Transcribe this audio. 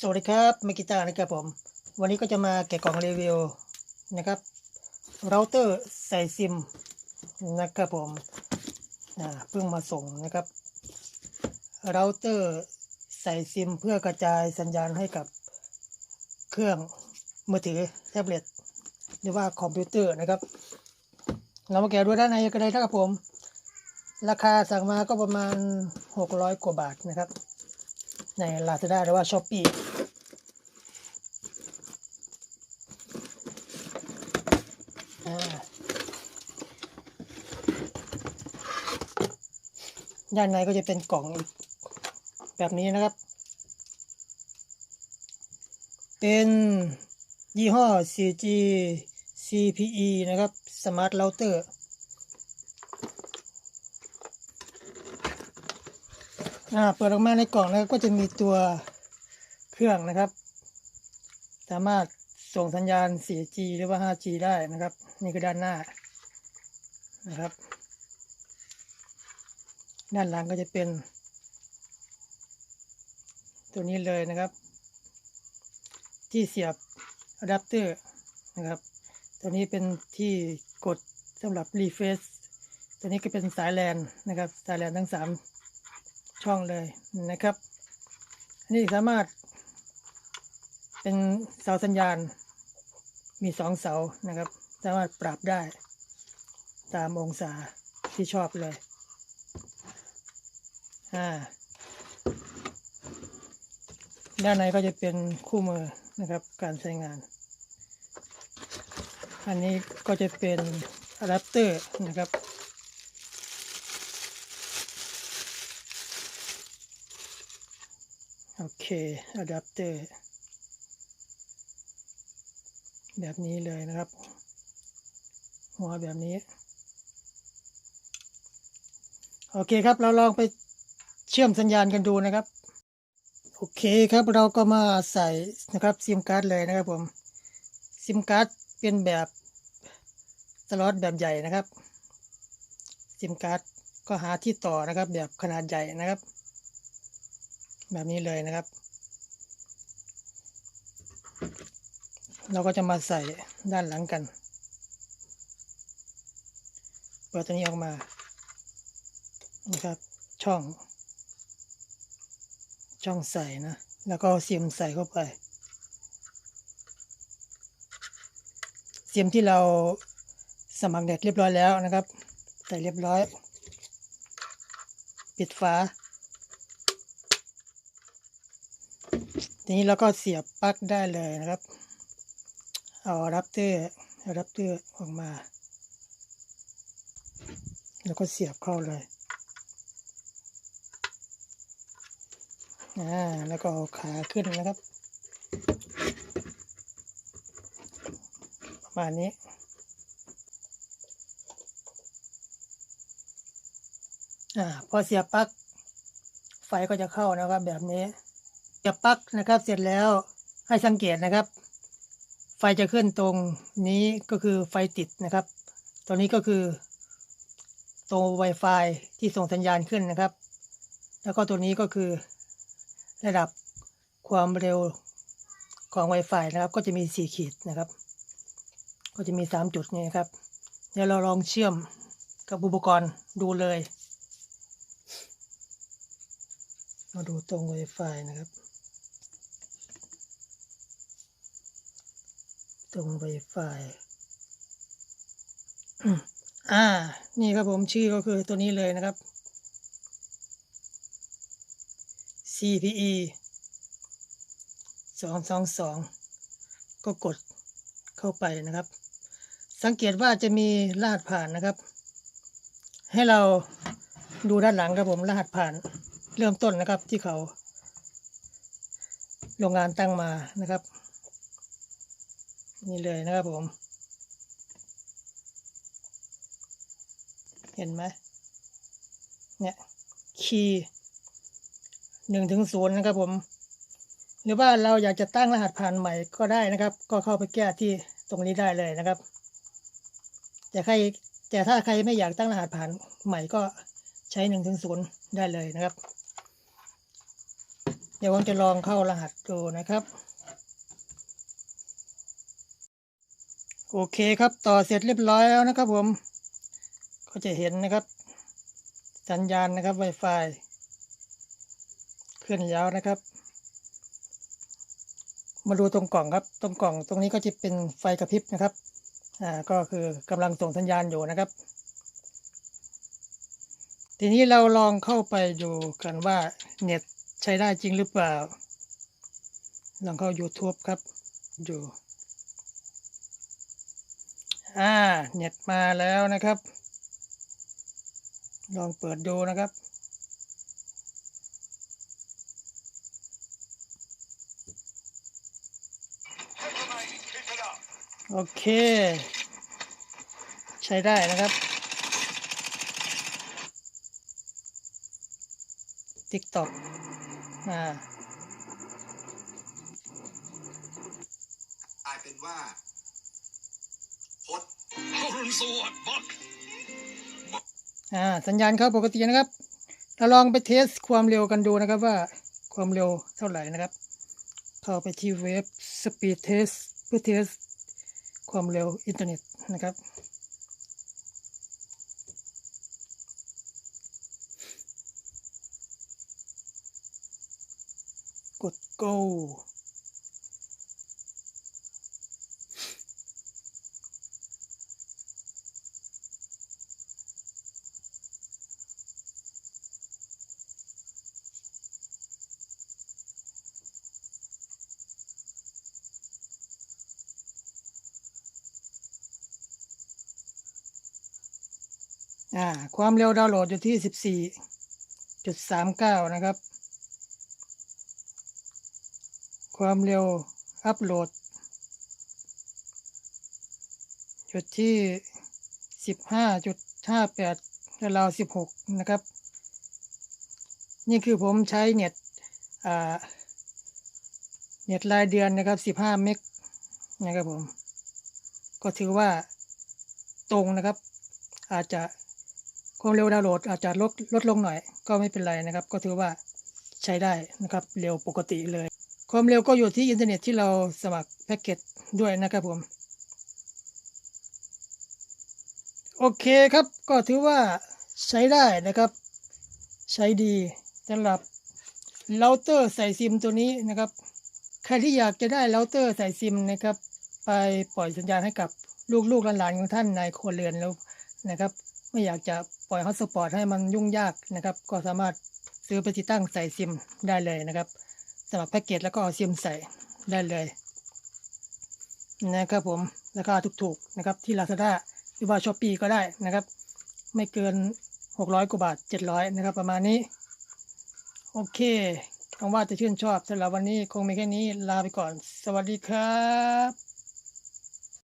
สวัสดีครับมิกิตานะครับผม วันนี้ก็จะมาแกะกล่องรีวิวนะครับเราเตอร์ใส่ซิมนะครับผมเพิ่งมาส่งนะครับเราเตอร์ใส่ซิมเพื่อกระจายสัญญาณให้กับเครื่องมือถือแท็บเล็ตหรือว่าคอมพิวเตอร์นะครับ เรามาแกะดูด้านในกันเลยนะครับผม ราคาสั่งมาก็ประมาณ 600 กว่าบาทนะครับใน Lazada หรือว่า Shopee ด้านในก็จะเป็นกล่องแบบนี้นะครับ เป็นยี่ห้อ CG CPE นะครับ Smart Router อ่าเปิดออกมาในกล่องนะครับก็จะมีตัวเครื่องนะครับ สามารถส่งสัญญาณ 4G หรือว่า 5G ได้นะครับ นี่คือด้านหน้านะครับ ด้านหลังก็จะเป็น ตัวนี้เลยนะครับ ที่เสียบอะแดปเตอร์นะครับ ตัวนี้เป็นที่กดสำหรับรีเฟซตัวนี้ก็เป็นสายแลนนะครับ สายแลนทั้งสามช่องเลยนะครับ อันนี้สามารถ เป็นเสาสัญญาณ มีสองเสานะครับ สามารถปรับได้ตามองศาที่ชอบเลย อ่า ด้านในก็จะเป็นคู่มือนะครับ การใช้งาน อันนี้ก็จะเป็นอะแดปเตอร์นะครับโอเคอะแดปเตอร์แบบนี้เลยนะครับ หัวแบบนี้ โอเคครับ เราลองไป ชื่อมสัญญาณกันดูนะครับ โอเคครับเราก็มาใส่นะครับซิมการ์ดเลยนะครับผมซิมการ์ดเป็นแบบสล็อตแบบใหญ่นะครับซิมการ์ดก็หาที่ต่อนะครับแบบขนาดใหญ่นะครับ แบบนี้เลยนะครับ เราก็จะมาใส่ด้านหลังกันเปิดตัวนี้ออกมานะครับช่อง ช่องใส่นะ แล้วก็เสียมใส่เข้าไป เสียมที่เราสมัครเน็ตเรียบร้อยแล้วนะครับ ใส่เรียบร้อย ปิดฝาทีนี้เราก็เสียบปลั๊กได้เลยนะครับ เอาอะแดัปเตอร์อะแดัปเตอร์ออกมา แล้วก็เสียบเข้าเลย อ่าแล้วก็เอาขาขึ้นนะครับประมาณนี้อ่าพอเสียบปลั๊กไฟก็จะเข้านะครับ แบบนี้เสียบปลั๊กนะครับ เสร็จแล้วให้สังเกตนะครับ ไฟจะขึ้นตรงนี้ก็คือไฟติดนะครับตัวนี้ก็คือตัว Wi-Fi ที่ส่งสัญญาณขึ้นนะครับ แล้วก็ตัวนี้ก็คือ ระดับความเร็วของ Wi-Fi นะครับ ก็จะมีสี่ขีดนะครับ ก็จะมีสามจุดนี้นะครับ เดี๋ยวเราลองเชื่อมกับอุปกรณ์ดูเลย มาดูตรง Wi-Fi นะครับ ตรง Wi-Fi อ่า นี่ครับผมชื่อก็คือตัวนี้เลยนะครับ CPE สองสองสองก็กดเข้าไปนะครับ สังเกตว่าจะมีรหัสผ่านนะครับ ให้เราดูด้านหลังครับผมรหัสผ่านเริ่มต้นนะครับที่เขา โรงงานตั้งมานะครับ นี่เลยนะครับผม เห็นไหมเนี่ยคีย์ หนึ่งถึงศูนย์นะครับผม หรือว่าเราอยากจะตั้งรหัสผ่านใหม่ก็ได้นะครับ ก็เข้าไปแก้ที่ตรงนี้ได้เลยนะครับแต่ใครแต่ถ้าใครไม่อยากตั้งรหัสผ่านใหม่ก็ใช้หนึ่งถึงศูนย์ได้เลยนะครับ เดี๋ยวผมจะลองเข้ารหัสดูนะครับ โอเคครับต่อเสร็จเรียบร้อยแล้วนะครับผม ก็จะเห็นนะครับ สัญญาณนะครับ Wi-Fi เคลื่อนย้าวนะครับ มาดูตรงกล่องครับ ตรงกล่องตรงนี้ก็จะเป็นไฟกระพริบนะครับ อ่า ก็คือกำลังส่งสัญญาณอยู่นะครับ ทีนี้เราลองเข้าไปดูกันว่าเน็ตใช้ได้จริงหรือเปล่า ลองเข้า YouTube ครับดูอ่า เน็ตมาแล้วนะครับ ลองเปิดดูนะครับ โอเค ใช้ได้นะครับ TikTok อ่ากลายเป็นว่าพดอรุณสวดบักอ่า สัญญาณเข้าปกตินะครับ เราลองไปเทสความเร็วกันดูนะครับว่าความเร็วเท่าไหร่นะครับ เข้าไปที่เว็บ Speed Test เพื่อเทส ความเร็วอินเทอร์เน็ตนะครับ กด go อ่าความเร็วดาวน์โหลดอยู่ที่14.39นะครับ ความเร็วอัปโหลดอยู่ที่15.58ราวๆ16นะครับ นี่คือผมใช้เน็ตอ่าเน็ตรายเดือนนะครับ15เมกนะครับผม ก็ถือว่าตรงนะครับ อาจจะ ความเร็วดาวน์โหลดอาจจะลดลดลงหน่อยก็ไม่เป็นไรนะครับ ก็ถือว่าใช้ได้นะครับเร็วปกติเลย ความเร็วก็อยู่ที่อินเทอร์เน็ตที่เราสมัครแพ็กเกจด้วยนะครับผมโอเคครับก็ถือว่าใช้ได้นะครับ ใช้ดีสำหรับเราเตอร์ใส่ซิมตัวนี้นะครับ ใครที่อยากจะได้เราเตอร์ใส่ซิมนะครับ ไปปล่อยสัญญาณให้กับลูกๆหลานๆของท่านในครัวเรือนแล้วนะครับ ไม่อยากจะปล่อยฮอตสปอตให้มันยุ่งยากนะครับ ก็สามารถซื้อไปติดตั้งใส่ซิมได้เลยนะครับสมัครแพ็กเกจแล้วก็เอาซิมใส่ได้เลยนะครับผมราคาถูกๆนะครับที่ Lazada หรือว่า s h อ p e e ก็ได้นะครับ ไม่เกิน 600 กว่าบาท 700 นะครับ ประมาณนี้ โอเคหวังว่าจะชื่นชอบสำหรับวันนี้คงมีแค่นี้ลาไปก่อน สวัสดีครับ